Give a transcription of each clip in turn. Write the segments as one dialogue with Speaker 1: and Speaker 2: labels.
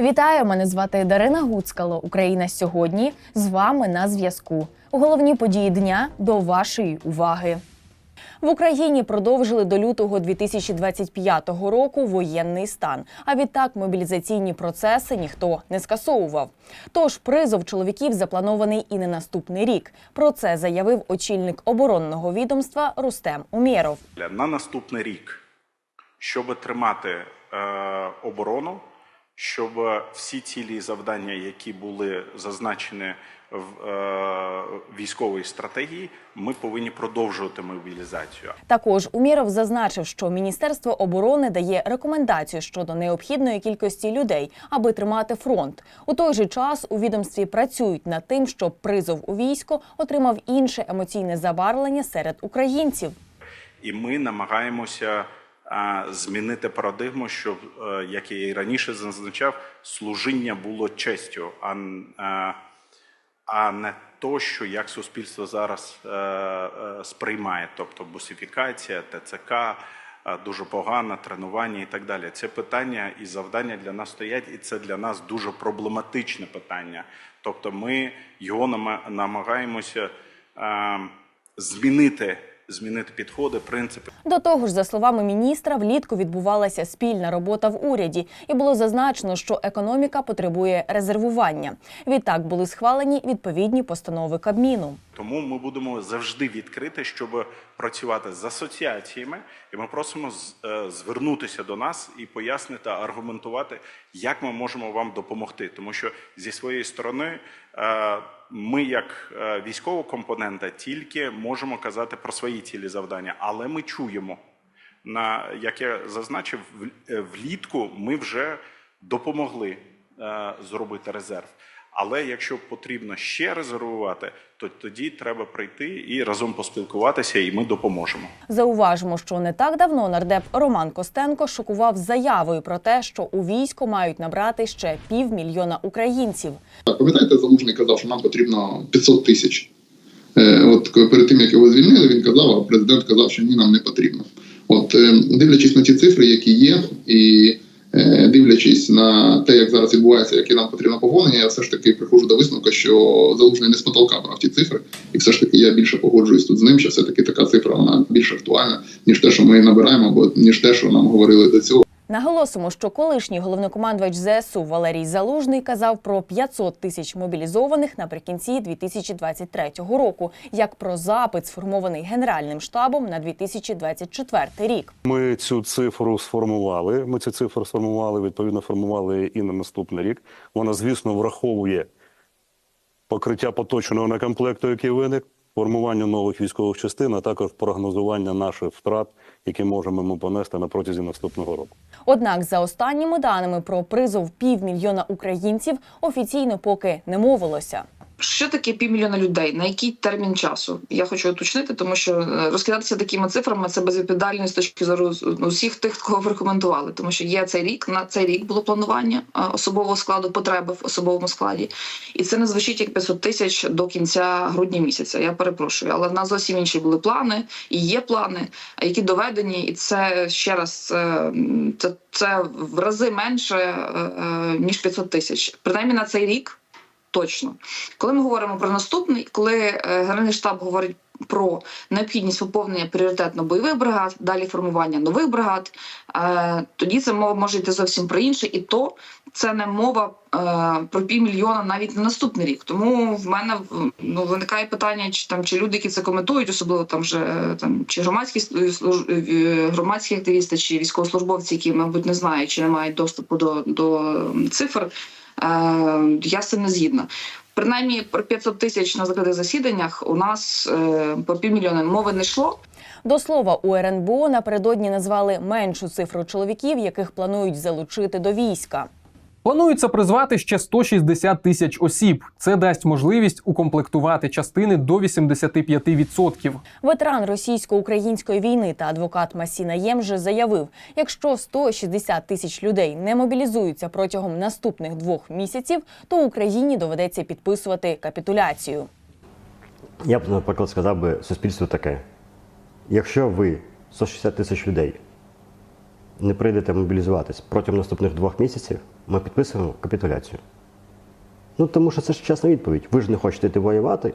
Speaker 1: Вітаю! Мене звати Дарина Гуцкало. Україна сьогодні з вами на зв'язку. Головні події дня до вашої уваги. В Україні продовжили до лютого 2025 року воєнний стан. А відтак мобілізаційні процеси ніхто не скасовував. Тож призов чоловіків запланований і на наступний рік. Про це заявив очільник оборонного відомства Рустем Умєров.
Speaker 2: на наступний рік, щоб тримати е, оборону, щоб всі цілі і завдання, які були зазначені в е, військовій стратегії, ми повинні продовжувати мобілізацію.
Speaker 1: Також Уміров зазначив, що Міністерство оборони дає рекомендацію щодо необхідної кількості людей, аби тримати фронт. У той же час у відомстві працюють над тим, щоб призов у військо отримав інше емоційне забарвлення серед українців.
Speaker 2: І ми намагаємося змінити парадигму, щоб, е, як я і раніше зазначав, служіння було честю, а, а, не то, що як суспільство зараз е, е, сприймає, тобто бусифікація, ТЦК, дуже погано, тренування і так далі. Це питання і завдання для нас стоять, і це для нас дуже проблематичне питання. Тобто, ми його намагаємося змінити, змінити підходи, принципи.
Speaker 1: До того ж, за словами міністра, влітку відбувалася спільна робота в уряді, і було зазначено, що економіка потребує резервування. Відтак були схвалені відповідні постанови Кабміну.
Speaker 2: Тому ми будемо завжди відкриті, щоб працювати з асоціаціями, і ми просимо е, звернутися до нас і пояснити, аргументувати, як ми можемо вам допомогти. Тому що зі своєї сторони е, ми, як е, військова компонента, тільки можемо казати про свої цілі завдання, але ми чуємо. На як я зазначив, влітку ми вже допомогли зробити резерв. Але якщо потрібно ще резервувати, то тоді треба прийти і разом поспілкуватися, і ми допоможемо.
Speaker 1: Зауважимо, що не так давно нардеп Роман Костенко шокував заявою про те, що у військо мають набрати ще півмільйона українців.
Speaker 3: Пам'ятаєте, залужний казав, що нам потрібно 500 тисяч. Е, От перед тим як його звільнили, він казав, а президент казав, що ні, нам не потрібно. От е, дивлячись на ті цифри, які є, і дивлячись на те, як зараз відбувається, яке нам потрібно поповнення, я все ж таки приходжу до висновку, що залужний не з потолка брав ті цифри, і все ж таки я більше погоджуюсь тут з ним, що все таки така цифра вона більш актуальна, ніж те, що ми набираємо, або ніж те, що нам говорили до цього.
Speaker 1: Наголосимо, що колишній головнокомандувач ЗСУ Валерій Залужний казав про 500 тисяч мобілізованих наприкінці 2023 року, як про запит, сформований Генеральним штабом на 2024 рік.
Speaker 4: Ми цю цифру сформували. Ми цю цифру сформували, відповідно, формували і на наступний рік. Вона, звісно, враховує покриття поточного некомплекту, який виник, формування нових військових частин, а також прогнозування наших втрат, які можемо ми понести на протязі наступного року.
Speaker 1: Однак, за останніми даними про призов півмільйона українців офіційно поки не мовилося.
Speaker 5: Що таке півмільйона людей? На який термін часу? Я хочу уточнити, тому що е, розкидатися такими цифрами це безвідповідально з точки зору ну, усіх тих, кого ви рекомендували. Тому що є цей рік, на цей рік було планування е, особового складу, потреби в особовому складі, і це не звучить як 500 тисяч до кінця грудня місяця. Я перепрошую, але в нас зовсім інші були плани і є плани, які доведені, і це ще раз е, це, це в рази менше ніж 500 тисяч. Принаймні на цей рік. Точно, коли ми говоримо про наступний, коли е, Генеральний штаб говорить про необхідність поповнення пріоритетно бойових бригад, далі формування нових бригад, е, тоді це мова може йти зовсім про інше, і то це не мова е, про півмільйона навіть на наступний рік. Тому в мене ну виникає питання, чи там чи люди, які це коментують, особливо там вже е, там чи громадські е, громадські активісти, чи військовослужбовці, які мабуть не знають, чи не мають доступу до, до цифр. Я з цим не згідна. Принаймні про 500 тисяч на закритих засіданнях у нас по півмільйона мови не йшло.
Speaker 1: До слова, у РНБО напередодні назвали меншу цифру чоловіків, яких планують залучити до війська.
Speaker 6: Планується призвати ще 160 тисяч осіб. Це дасть можливість укомплектувати частини до 85%.
Speaker 1: Ветеран російсько-української війни та адвокат Масіна Ємже заявив: якщо 160 тисяч людей не мобілізуються протягом наступних двох місяців, то Україні доведеться підписувати капітуляцію.
Speaker 7: Я б, наприклад, сказав би суспільству таке: якщо ви 160 тисяч людей не прийдете мобілізуватись протягом наступних двох місяців, ми підписуємо капітуляцію. Ну тому що це ж чесна відповідь. Ви ж не хочете йти воювати,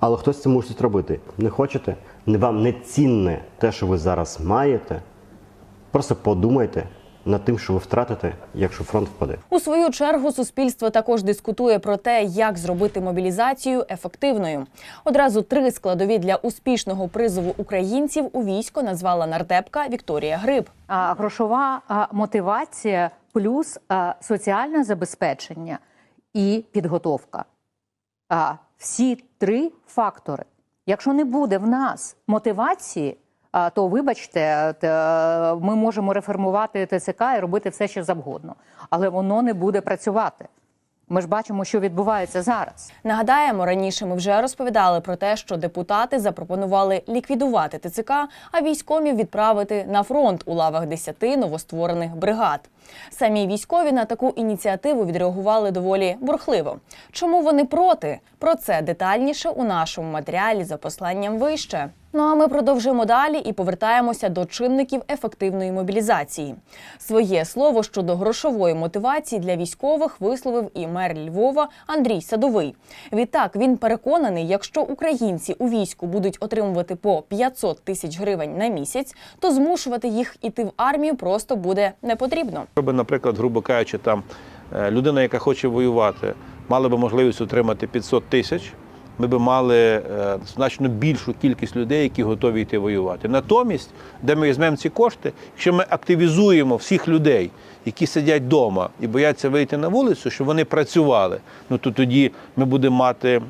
Speaker 7: але хтось це мусить робити. Не хочете, вам не цінне те, що ви зараз маєте. Просто подумайте над тим, що ви втратите, якщо фронт впаде.
Speaker 1: У свою чергу суспільство також дискутує про те, як зробити мобілізацію ефективною. Одразу три складові для успішного призову українців у військо назвала нардепка Вікторія Гриб.
Speaker 8: а, грошова а, мотивація плюс а, соціальне забезпечення і підготовка. А, всі три фактори. Якщо не буде в нас мотивації, то вибачте, ми можемо реформувати ТЦК і робити все, що завгодно, але воно не буде працювати. Ми ж бачимо, що відбувається зараз.
Speaker 1: Нагадаємо, раніше ми вже розповідали про те, що депутати запропонували ліквідувати ТЦК, а військомів відправити на фронт у лавах 10 новостворених бригад. Самі військові на таку ініціативу відреагували доволі бурхливо. Чому вони проти? Про це детальніше у нашому матеріалі за посланням вище. Ну а ми продовжуємо далі і повертаємося до чинників ефективної мобілізації. Своє слово щодо грошової мотивації для військових висловив і мер Львова Андрій Садовий. Відтак він переконаний, якщо українці у війську будуть отримувати по 500 тисяч гривень на місяць, то змушувати їх іти в армію просто буде не потрібно.
Speaker 9: Якби, наприклад, грубо кажучи, там е, людина, яка хоче воювати, мала би можливість отримати 500 тисяч, ми б мали е, значно більшу кількість людей, які готові йти воювати. Натомість, де ми візьмемо ці кошти, якщо ми активізуємо всіх людей, які сидять вдома і бояться вийти на вулицю, щоб вони працювали, ну то тоді ми будемо мати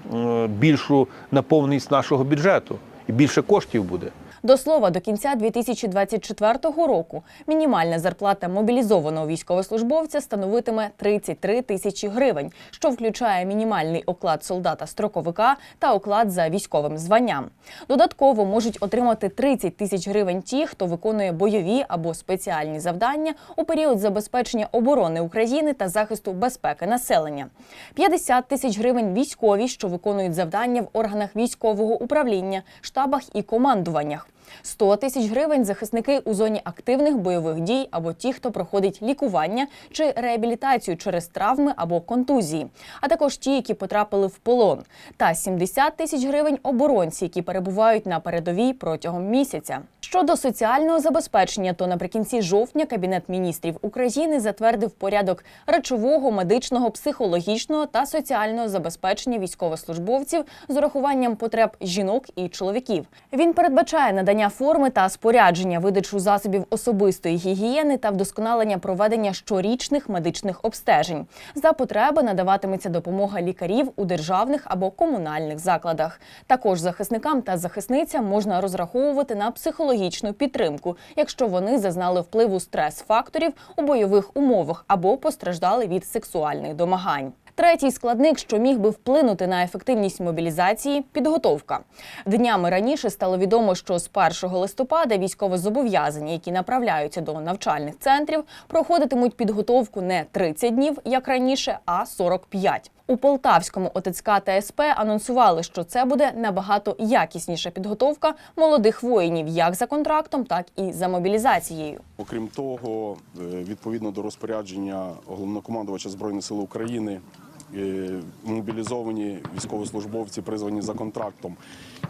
Speaker 9: більшу наповненість нашого бюджету і більше коштів буде.
Speaker 1: До слова, до кінця 2024 року мінімальна зарплата мобілізованого військовослужбовця становитиме 33 тисячі гривень, що включає мінімальний оклад солдата-строковика та оклад за військовим званням. Додатково можуть отримати 30 тисяч гривень ті, хто виконує бойові або спеціальні завдання у період забезпечення оборони України та захисту безпеки населення. 50 тисяч гривень військові, що виконують завдання в органах військового управління, штабах і командуваннях. 100 тисяч гривень захисники у зоні активних бойових дій або ті, хто проходить лікування чи реабілітацію через травми або контузії, а також ті, які потрапили в полон, та 70 тисяч гривень оборонці, які перебувають на передовій протягом місяця. Щодо соціального забезпечення, то наприкінці жовтня Кабінет міністрів України затвердив порядок речового, медичного, психологічного та соціального забезпечення військовослужбовців з урахуванням потреб жінок і чоловіків. Він передбачає надання форми та спорядження, видачу засобів особистої гігієни та вдосконалення проведення щорічних медичних обстежень. За потреби надаватиметься допомога лікарів у державних або комунальних закладах. Також захисникам та захисницям можна розраховувати на психологічну підтримку, якщо вони зазнали впливу стрес-факторів у бойових умовах або постраждали від сексуальних домагань. Третій складник, що міг би вплинути на ефективність мобілізації підготовка. Днями раніше стало відомо, що з 1 листопада військовозобов'язані, які направляються до навчальних центрів, проходитимуть підготовку не 30 днів, як раніше, а 45. У Полтавському ОТЦК та СП анонсували, що це буде набагато якісніша підготовка молодих воїнів як за контрактом, так і за мобілізацією.
Speaker 10: Окрім того, е, відповідно до розпорядження головнокомандувача Збройних сил України, мобілізовані військовослужбовці, призвані за контрактом,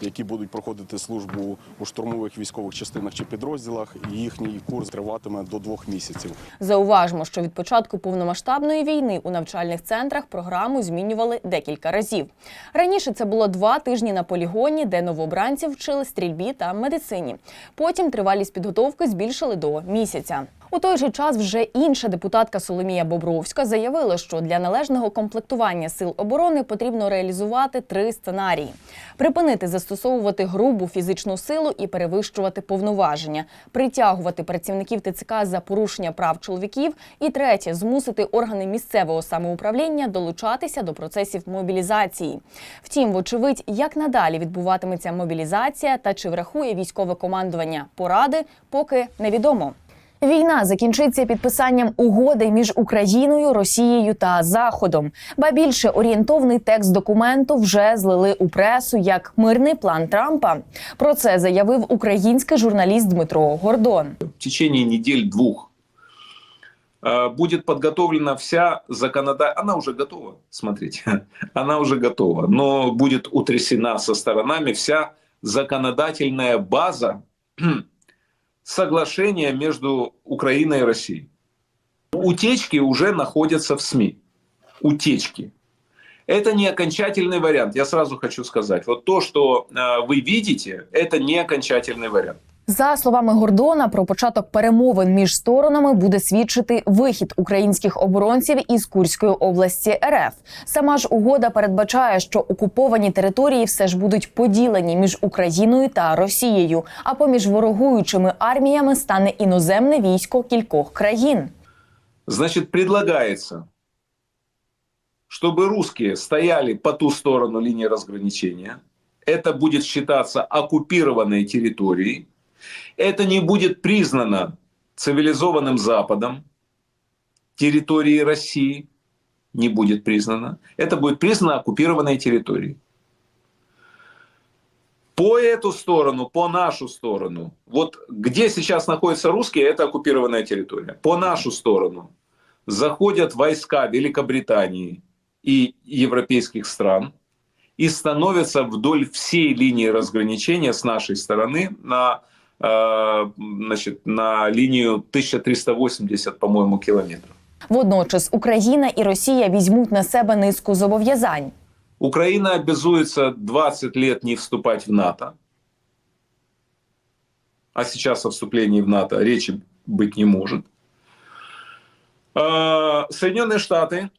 Speaker 10: які будуть проходити службу у штурмових військових частинах чи підрозділах, їхній курс триватиме до двох місяців.
Speaker 1: Зауважмо, що від початку повномасштабної війни у навчальних центрах програму змінювали декілька разів. Раніше це було два тижні на полігоні, де новобранці вчили стрільбі та медицині. Потім тривалість підготовки збільшили до місяця. У той же час вже інша депутатка Соломія Бобровська заявила, що для належного комплектування сил оборони потрібно реалізувати три сценарії: припинити застосовувати грубу фізичну силу і перевищувати повноваження, притягувати працівників ТЦК за порушення прав чоловіків, і третє змусити органи місцевого самоуправління долучатися до процесів мобілізації. Втім, вочевидь, як надалі відбуватиметься мобілізація та чи врахує військове командування поради, поки невідомо. Війна закінчиться підписанням угоди між Україною, Росією та Заходом. Ба більше орієнтовний текст документу вже злили у пресу як мирний план Трампа. Про це заявив український журналіст Дмитро Гордон.
Speaker 11: в течение э, будет подготовлена вся законодательная... Она уже готова, смотрите, она уже готова, но будет утрясена со сторонами вся законодательная база соглашения между Украиной и Россией. Утечки уже находятся в СМИ. Утечки. Это не окончательный вариант. Я сразу хочу сказать. Вот то, что э, вы видите, это не окончательный вариант.
Speaker 1: За словами Гордона, про початок перемовин між сторонами буде свідчити вихід українських оборонців із Курської області РФ. Сама ж угода передбачає, що окуповані території все ж будуть поділені між Україною та Росією. А поміж ворогуючими арміями стане іноземне військо кількох країн.
Speaker 11: Значит, предлагается, чтобы русские стояли по ту сторону линии разграничения. Это будет считаться оккупированной территорией. Это не будет признано цивилизованным Западом. Территорией России не будет признано. Это будет признано оккупированной территорией. По эту сторону, по нашу сторону, вот где сейчас находятся русские, это оккупированная территория. По нашу сторону заходят войска Великобритании и европейских стран и становятся вдоль всей линии разграничения с нашей стороны на, значит, на линию 1380, по-моему, километров.
Speaker 1: Водночас Україна і Росія візьмуть на себе низку зобов'язань.
Speaker 11: Украина обязуется 20 лет не вступать в НАТО. А сейчас о вступлении в НАТО речи быть не может. Э, Соединенные Штаты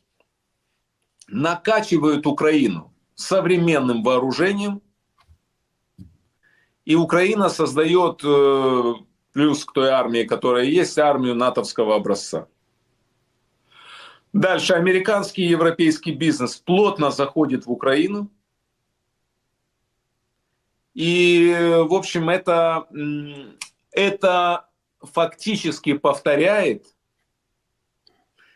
Speaker 11: накачивают Украину современным вооружением, и Украина создает, э, плюс к той армии, которая есть, армию натовского образца. Дальше американский и европейский бизнес плотно заходит в Украину. И, в общем, это, это фактически повторяет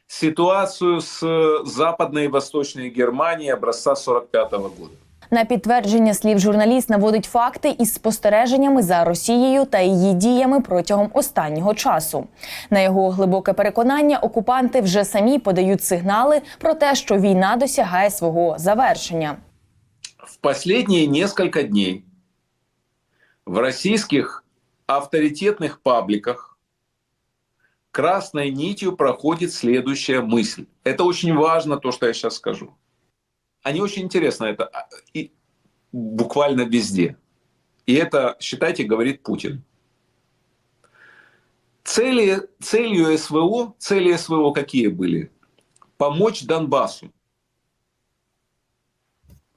Speaker 11: ситуацию с Западной и Восточной Германией образца 45 года.
Speaker 1: На підтвердження слів журналіст наводить факти із спостереженнями за Росією та її діями протягом останнього часу. На його глибоке переконання, окупанти вже самі подають сигнали про те, що війна досягає свого завершення.
Speaker 11: В последние несколько дней в российских авторитетных пабликах красной нитью проходит следующая мысль. Это очень важно, то, что я сейчас скажу. Они очень интересно это а, и буквально везде. И это, считайте, говорит Путин. Цели, целью СВО, цели СВО какие были? Помочь Донбассу.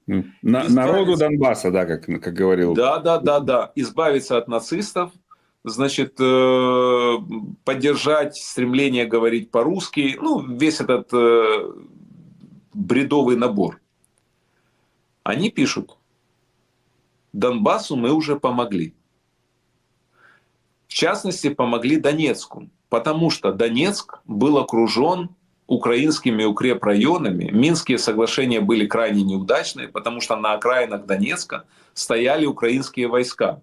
Speaker 12: На-
Speaker 11: Избавиться.
Speaker 12: народу Донбасса, да, как, как говорил.
Speaker 11: Да, да, да, да. Избавиться от нацистов, значит, э, поддержать стремление говорить по-русски, ну, весь этот э, бредовый набор. Они пишут, Донбассу мы уже помогли. В частности, помогли Донецку, потому что Донецк был окружен украинскими укрепрайонами. Минские соглашения были крайне неудачные, потому что на окраинах Донецка стояли украинские войска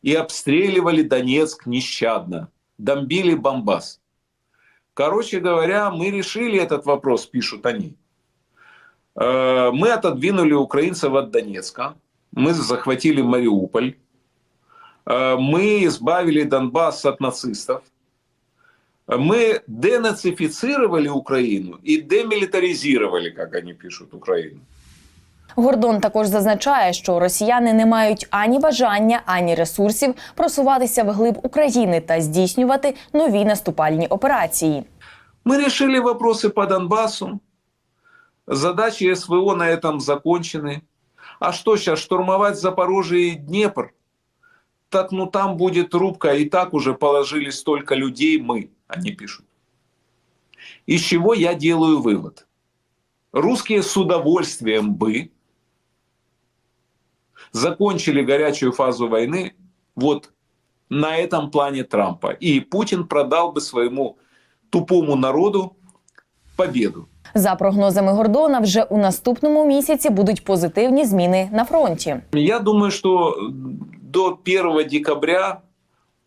Speaker 11: и обстреливали Донецк нещадно, бомбили Бомбас. Короче говоря, мы решили этот вопрос, пишут они. Э, Мы отодвинули украинцев от Донецка, мы захватили Мариуполь, Э, мы избавили Донбасс от нацистов, мы денацифицировали Украину и демилитаризировали, как они пишут, Украину.
Speaker 1: Гордон також зазначає, що росіяни не мають ані бажання, ані ресурсів просуватися вглиб України та здійснювати нові наступальні операції.
Speaker 11: Мы решили вопросы по Донбассу. Задачи СВО на этом закончены. А что сейчас, штурмовать Запорожье и Днепр? Так ну там будет рубка, и так уже положили столько людей мы, они пишут. Из чего я делаю вывод? Русские с удовольствием бы закончили горячую фазу войны вот на этом плане Трампа. И Путин продал бы своему тупому народу победу.
Speaker 1: За прогнозами Гордона, вже у наступному місяці будуть позитивні зміни на фронті.
Speaker 11: Я думаю, что до 1 декабря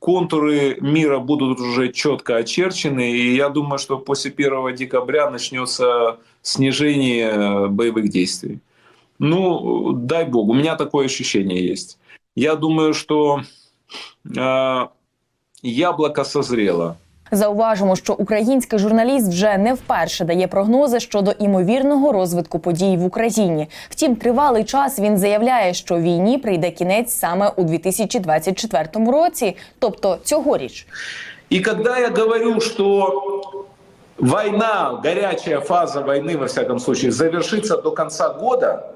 Speaker 11: контуры мира будут уже четко очерчены, и я думаю, что после 1 декабря начнется снижение э, боевых действий. Ну, дай бог, у меня такое ощущение есть. Я думаю, что э, яблоко созрело.
Speaker 1: Зауважимо, що український журналіст вже не вперше дає прогнози щодо імовірного розвитку подій в Україні. Втім, тривалий час він заявляє, що війні прийде кінець саме у 2024 році, тобто цьогоріч.
Speaker 11: И когда я говорю, что война, горячая фаза войны, во всяком случае, завершится до конца года,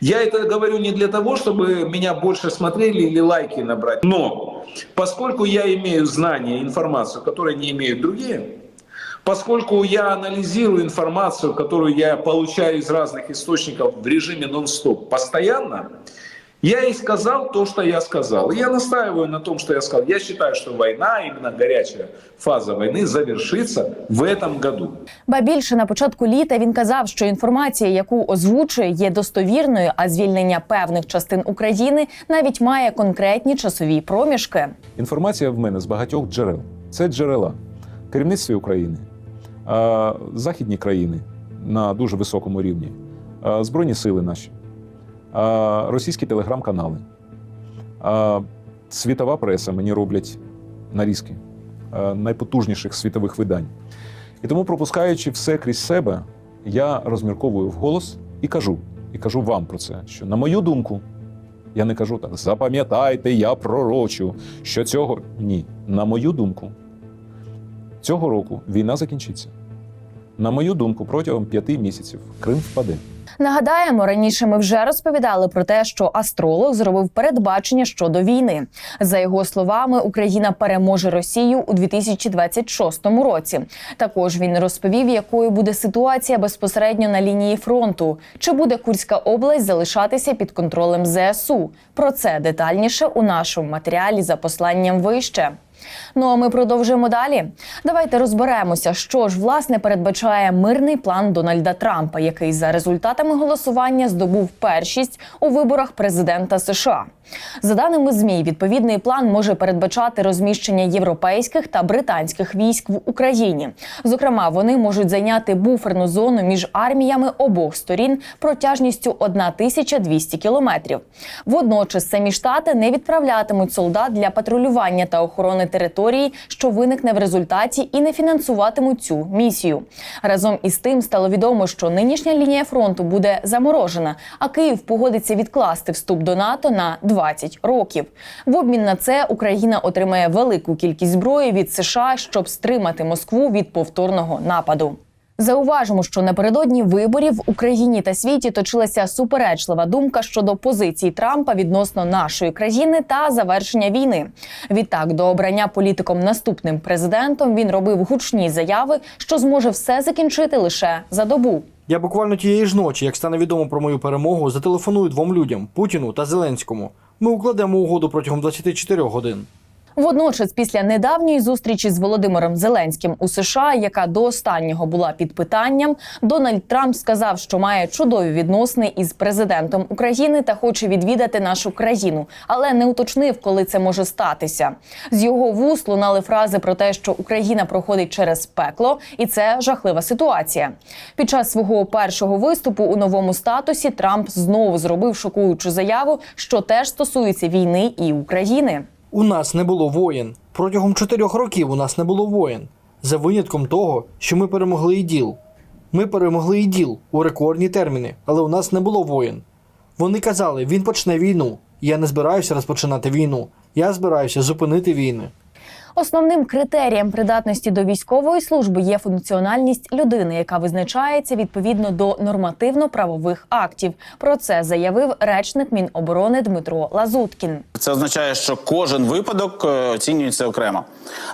Speaker 11: я это говорю не для того, чтобы меня больше смотрели или лайки набрать. Но поскольку я имею знания, информацию, которую не имеют другие, поскольку я анализирую информацию, которую я получаю из разных источников в режиме нон-стоп постоянно, я и сказал то, что я сказал. И я настаиваю на том, что я сказал. Я считаю, что война, именно горячая фаза войны, завершится в этом году.
Speaker 1: Ба більше на початку літа він казав, що інформація, яку озвучує, є достовірною, а звільнення певних частин України навіть має конкретні часові проміжки.
Speaker 13: Інформація в мене з багатьох джерел. Це джерела керівництві України, західні країни на дуже високому рівні, збройні сили наші, російські телеграм-канали, світова преса мені роблять нарізки найпотужніших світових видань. І тому, пропускаючи все крізь себе, я розмірковую вголос і кажу, і кажу вам про це, що на мою думку, я не кажу так, запам'ятайте, я пророчу, що цього ні. На мою думку, цього року війна закінчиться. На мою думку, протягом п'яти місяців Крим впаде.
Speaker 1: Нагадаємо, раніше ми вже розповідали про те, що астролог зробив передбачення щодо війни. За його словами, Україна переможе Росію у 2026 році. Також він розповів, якою буде ситуація безпосередньо на лінії фронту. Чи буде Курська область залишатися під контролем ЗСУ? Про це детальніше у нашому матеріалі за посланням вище. Ну а ми продовжуємо далі. Давайте розберемося, що ж власне передбачає мирний план Дональда Трампа, який за результатами голосування здобув першість у виборах президента США. За даними змі, відповідний план може передбачати розміщення європейських та британських військ в Україні. Зокрема, вони можуть зайняти буферну зону між арміями обох сторін протяжністю 1200 кілометрів. Водночас самі штати не відправлятимуть солдат для патрулювання та охорони території, що виникне в результаті, і не фінансуватимуть цю місію. Разом із тим стало відомо, що нинішня лінія фронту буде заморожена, а Київ погодиться відкласти вступ до НАТО на 20 років. В обмін на це Україна отримає велику кількість зброї від США, щоб стримати Москву від повторного нападу. Зауважимо, що напередодні виборів в Україні та світі точилася суперечлива думка щодо позицій Трампа відносно нашої країни та завершення війни. Відтак, до обрання політиком наступним президентом він робив гучні заяви, що зможе все закінчити лише за добу.
Speaker 14: Я буквально тієї ж ночі, як стане відомо про мою перемогу, зателефоную двом людям Путіну та Зеленському. Ми укладемо угоду протягом 24 годин.
Speaker 1: Водночас, після недавньої зустрічі з Володимиром Зеленським у США, яка до останнього була під питанням, Дональд Трамп сказав, що має чудові відносини із президентом України та хоче відвідати нашу країну, але не уточнив, коли це може статися. З його вуст лунали фрази про те, що Україна проходить через пекло, і це жахлива ситуація. Під час свого першого виступу у новому статусі Трамп знову зробив шокуючу заяву, що теж стосується війни і України.
Speaker 14: У нас не було воїн. Протягом чотирьох років у нас не було воєн. За винятком того, що ми перемогли іділ. Ми перемогли іділ у рекордні терміни, але у нас не було воїн. Вони казали, він почне війну. Я не збираюся розпочинати війну. Я збираюся зупинити війни.
Speaker 1: Основним критерієм придатності до військової служби є функціональність людини, яка визначається відповідно до нормативно-правових актів. Про це заявив речник Міноборони Дмитро Лазуткін.
Speaker 15: Це означає, що кожен випадок е, оцінюється окремо,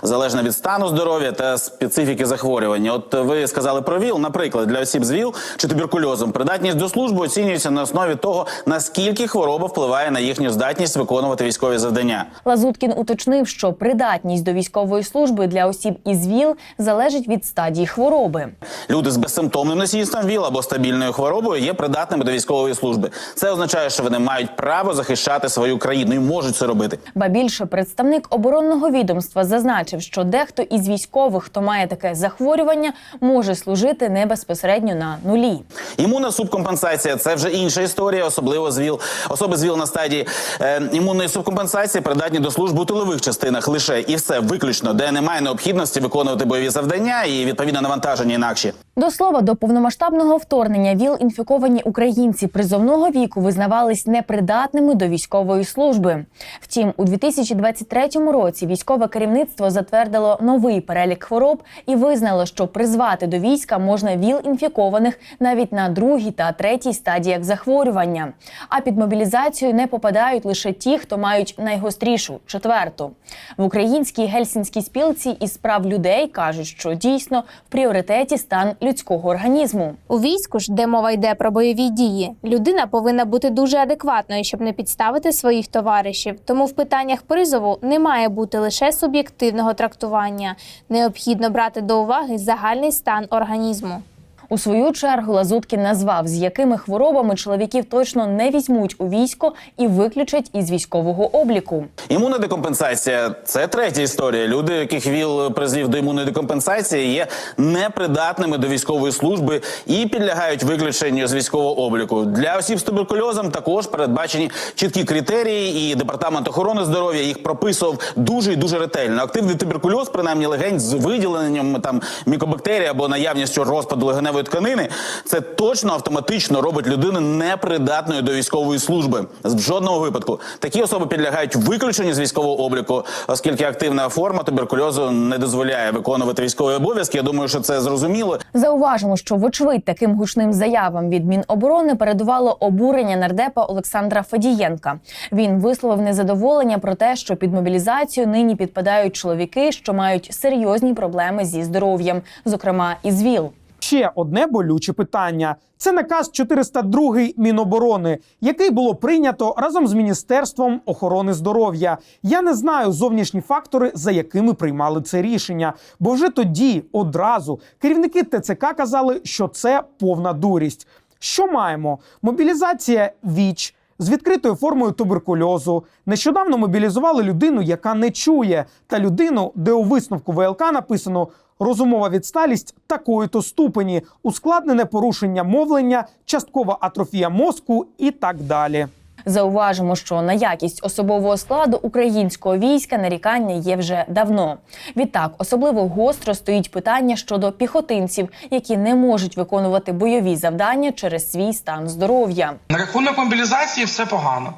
Speaker 15: залежно від стану здоров'я та специфіки захворювання. От ви сказали про ВІЛ, наприклад, для осіб з ВІЛ чи туберкульозом придатність до служби оцінюється на основі того, наскільки хвороба впливає на їхню здатність виконувати військові завдання.
Speaker 1: Лазуткін уточнив, що придатність до військової служби для осіб із ВІЛ залежить від стадії хвороби.
Speaker 15: Люди з безсимптомним носійством ВІЛ або стабільною хворобою є придатними до військової служби. Це означає, що вони мають право захищати свою країну і можуть це робити.
Speaker 1: Ба більше представник оборонного відомства зазначив, що дехто із військових, хто має таке захворювання, може служити не безпосередньо на нулі.
Speaker 15: Імунна субкомпенсація це вже інша історія, особливо з ВІЛ. Особи з ВІЛ на стадії е, імунної субкомпенсації придатні до служби у тилових частинах лише і все виключно, де немає необхідності виконувати бойові завдання і відповідно навантаження інакші.
Speaker 1: До слова, до повномасштабного вторгнення ВІЛ інфіковані українці призовного віку визнавались непридатними до військової служби. Втім, у 2023 році військове керівництво затвердило новий перелік хвороб і визнало, що призвати до війська можна ВІЛ інфікованих навіть на другій та третій стадіях захворювання. А під мобілізацію не попадають лише ті, хто мають найгострішу четверту. В українській гельсінській спілці із прав людей кажуть, що дійсно в пріоритеті стан людського організму.
Speaker 16: У війську ж, де мова йде про бойові дії, людина повинна бути дуже адекватною, щоб не підставити своїх товаришів. Тому в питаннях призову не має бути лише суб'єктивного трактування. Необхідно брати до уваги загальний стан організму.
Speaker 1: У свою чергу Лазуткін назвав, з якими хворобами чоловіків точно не візьмуть у військо і виключать із військового обліку.
Speaker 15: Імунна декомпенсація це третя історія. Люди, яких ВІЛ призвів до імунної декомпенсації, є непридатними до військової служби і підлягають виключенню з військового обліку. Для осіб з туберкульозом також передбачені чіткі критерії, і департамент охорони здоров'я їх прописував дуже і дуже ретельно. Активний туберкульоз, принаймні легень з виділенням там мікобактерій або наявністю розпаду легеневої тканини, це точно автоматично робить людину непридатною до військової служби. В жодному випадку такі особи підлягають виключенню з військового обліку, оскільки активна форма туберкульозу не дозволяє виконувати військові обов'язки. Я думаю, що це зрозуміло.
Speaker 1: Зауважимо, що вочевидь таким гучним заявам від Міноборони передувало обурення нардепа Олександра Федієнка. Він висловив незадоволення про те, що під мобілізацію нині підпадають чоловіки, що мають серйозні проблеми зі здоров'ям, зокрема із ВІЛ.
Speaker 17: Ще одне болюче питання: це наказ 402 Міноборони, який було прийнято разом з Міністерством охорони здоров'я. Я не знаю зовнішні фактори, за якими приймали це рішення. Бо вже тоді одразу керівники ТЦК казали, що це повна дурість. Що маємо? Мобілізація віч. З відкритою формою туберкульозу нещодавно мобілізували людину, яка не чує, та людину, де у висновку ВЛК написано розумова відсталість такої-то ступені, ускладнене порушення мовлення, часткова атрофія мозку і так далі.
Speaker 1: Зауважимо, що на якість особового складу українського війська нарікання є вже давно. Відтак, особливо гостро стоїть питання щодо піхотинців, які не можуть виконувати бойові завдання через свій стан здоров'я.
Speaker 18: На рахунок мобілізації все погано.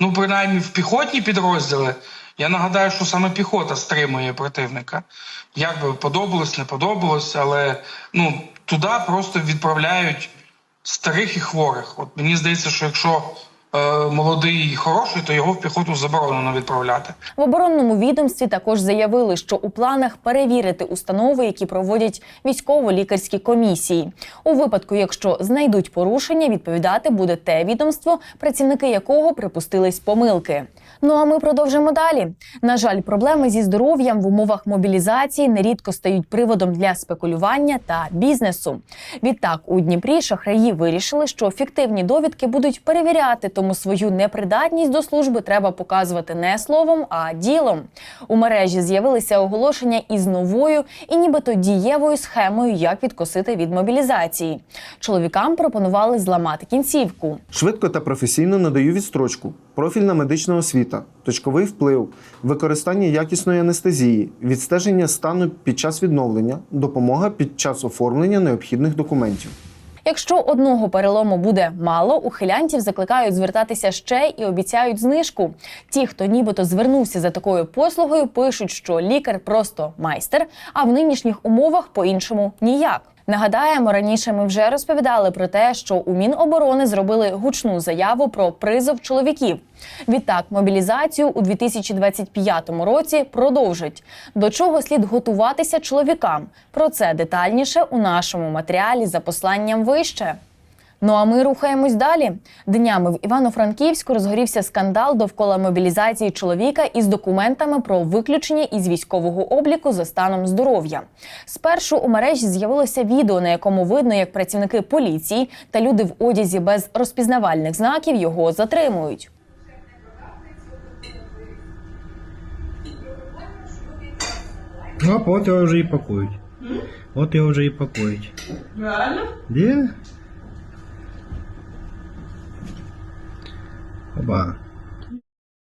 Speaker 18: Ну, принаймні, в піхотні підрозділи. Я нагадаю, що саме піхота стримує противника. Як би подобалось, не подобалось, але ну, туди просто відправляють старих і хворих. От мені здається, що якщо е, молодий і хороший, то його в піхоту заборонено відправляти.
Speaker 1: В оборонному відомстві також заявили, що у планах перевірити установи, які проводять військово-лікарські комісії. У випадку, якщо знайдуть порушення, відповідати буде те відомство, працівники якого припустились помилки. Ну а ми продовжимо далі. На жаль, проблеми зі здоров'ям в умовах мобілізації нерідко стають приводом для спекулювання та бізнесу. Відтак у Дніпрі шахраї вирішили, що фіктивні довідки будуть перевіряти, тому свою непридатність до служби треба показувати не словом, а ділом. У мережі з'явилися оголошення із новою і нібито дієвою схемою, як відкосити від мобілізації. Чоловікам пропонували зламати кінцівку.
Speaker 19: Швидко та професійно надаю відстрочку, профільна медична освіта, точковий вплив, використання якісної анестезії, відстеження стану під час відновлення, допомога під час оформлення необхідних документів.
Speaker 1: Якщо одного перелому буде мало, ухилянтів закликають звертатися ще і обіцяють знижку. Ті, хто нібито звернувся за такою послугою, пишуть, що лікар просто майстер, а в нинішніх умовах по-іншому ніяк. Нагадаємо, раніше ми вже розповідали про те, що у Міноборони зробили гучну заяву про призов чоловіків. Відтак, мобілізацію у 2025 році продовжать. До чого слід готуватися чоловікам? Про це детальніше у нашому матеріалі за посланням вище. Ну а ми рухаємось далі. Днями в Івано-Франківську розгорівся скандал довкола мобілізації чоловіка із документами про виключення із військового обліку за станом здоров'я. Спершу у мережі з'явилося відео, на якому видно, як працівники поліції та люди в одязі без розпізнавальних знаків його затримують.
Speaker 20: Ну, а от його вже і пакують. От його вже і пакують.
Speaker 21: Реально?
Speaker 20: Де? Оба.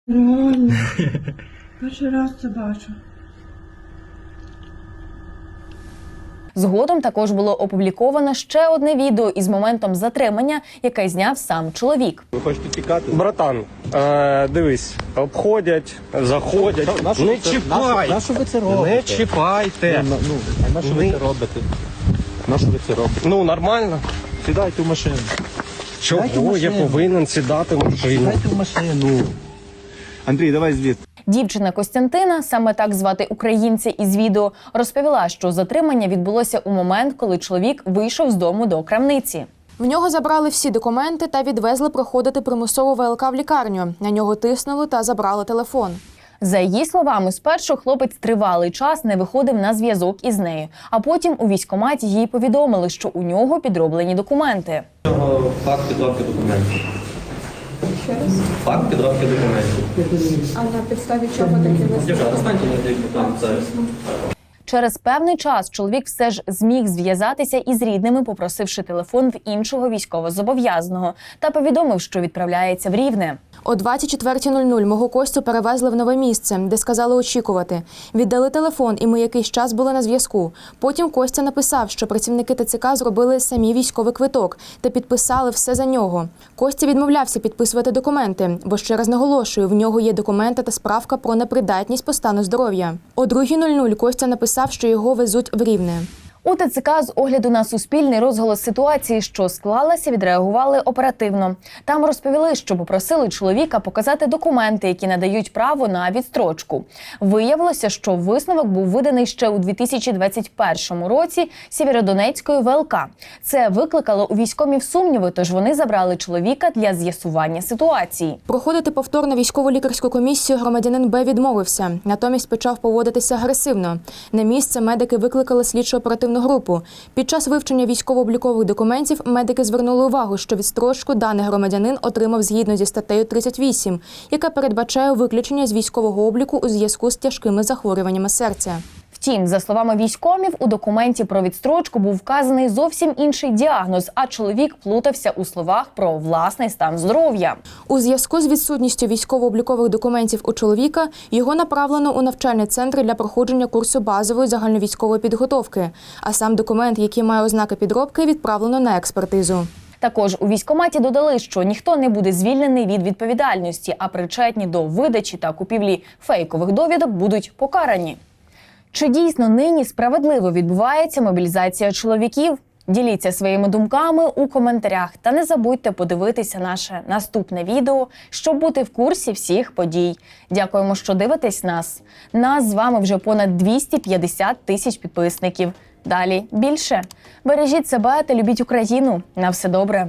Speaker 21: Реально. Перший раз це бачу.
Speaker 1: Згодом також було опубліковано ще одне відео із моментом затримання, яке зняв сам чоловік.
Speaker 22: Ви хочете тікати? Братан, е, дивись, обходять, заходять. Не чіпай!
Speaker 20: на що- на що ви це робите?
Speaker 22: Не чіпайте!
Speaker 20: Ну, ну, а на що ви це робите? На що ви це робите?
Speaker 22: Ну, нормально.
Speaker 20: Сідайте в машину.
Speaker 22: Чого я повинен сідати в машину?
Speaker 20: Сідайте в машину. Андрій, давай звідти.
Speaker 1: Дівчина Костянтина, саме так звати українця із відео, розповіла, що затримання відбулося у момент, коли чоловік вийшов з дому до крамниці.
Speaker 23: В нього забрали всі документи та відвезли проходити примусову ВЛК в лікарню. На нього тиснули та забрали телефон.
Speaker 1: За її словами, спершу хлопець тривалий час не виходив на зв'язок із нею, а потім у військкоматі їй повідомили, що у нього підроблені документи.
Speaker 24: Факт підробки документів.
Speaker 21: Ще раз.
Speaker 24: Факт підробки документів.
Speaker 21: А на підставі чого такі листи?
Speaker 24: Дівчата, станьте на дійку там зараз.
Speaker 1: Через певний час чоловік все ж зміг зв'язатися із рідними, попросивши телефон в іншого військовозобов'язаного, та повідомив, що відправляється в Рівне.
Speaker 23: О 24.00 мого Костю перевезли в нове місце, де сказали очікувати. Віддали телефон, і ми якийсь час були на зв'язку. Потім Костя написав, що працівники ТЦК зробили самі військовий квиток та підписали все за нього. Костя відмовлявся підписувати документи, бо ще раз наголошую, в нього є документи та справка про непридатність по стану здоров'я. О 2.00 Костя написав, що його везуть в Рівне.
Speaker 1: У ТЦК з огляду на суспільний розголос ситуації, що склалася, відреагували оперативно. Там розповіли, що попросили чоловіка показати документи, які надають право на відстрочку. Виявилося, що висновок був виданий ще у 2021 році Сєвєродонецькою ВЛК. Це викликало у військомів сумніви, тож вони забрали чоловіка для з'ясування ситуації.
Speaker 23: Проходити повторно військово-лікарську комісію громадянин Б відмовився, натомість почав поводитися агресивно. На місце медики викликали слідчо-оперативну групу. Під час вивчення військово-облікових документів медики звернули увагу, що відстрочку даний громадянин отримав згідно зі статтею 38, яка передбачає виключення з військового обліку у зв'язку з тяжкими захворюваннями серця.
Speaker 1: Втім, за словами військомів, у документі про відстрочку був вказаний зовсім інший діагноз, а чоловік плутався у словах про власний стан здоров'я.
Speaker 23: У зв'язку з відсутністю військово-облікових документів у чоловіка його направлено у навчальні центри для проходження курсу базової загальновійськової підготовки. А сам документ, який має ознаки підробки, відправлено на експертизу.
Speaker 1: Також у військкоматі додали, що ніхто не буде звільнений від відповідальності, а причетні до видачі та купівлі фейкових довідок будуть покарані. Чи дійсно нині справедливо відбувається мобілізація чоловіків? Діліться своїми думками у коментарях та не забудьте подивитися наше наступне відео, щоб бути в курсі всіх подій. Дякуємо, що дивитесь нас. Нас з вами вже понад 250 тисяч підписників. Далі більше. Бережіть себе та любіть Україну. На все добре.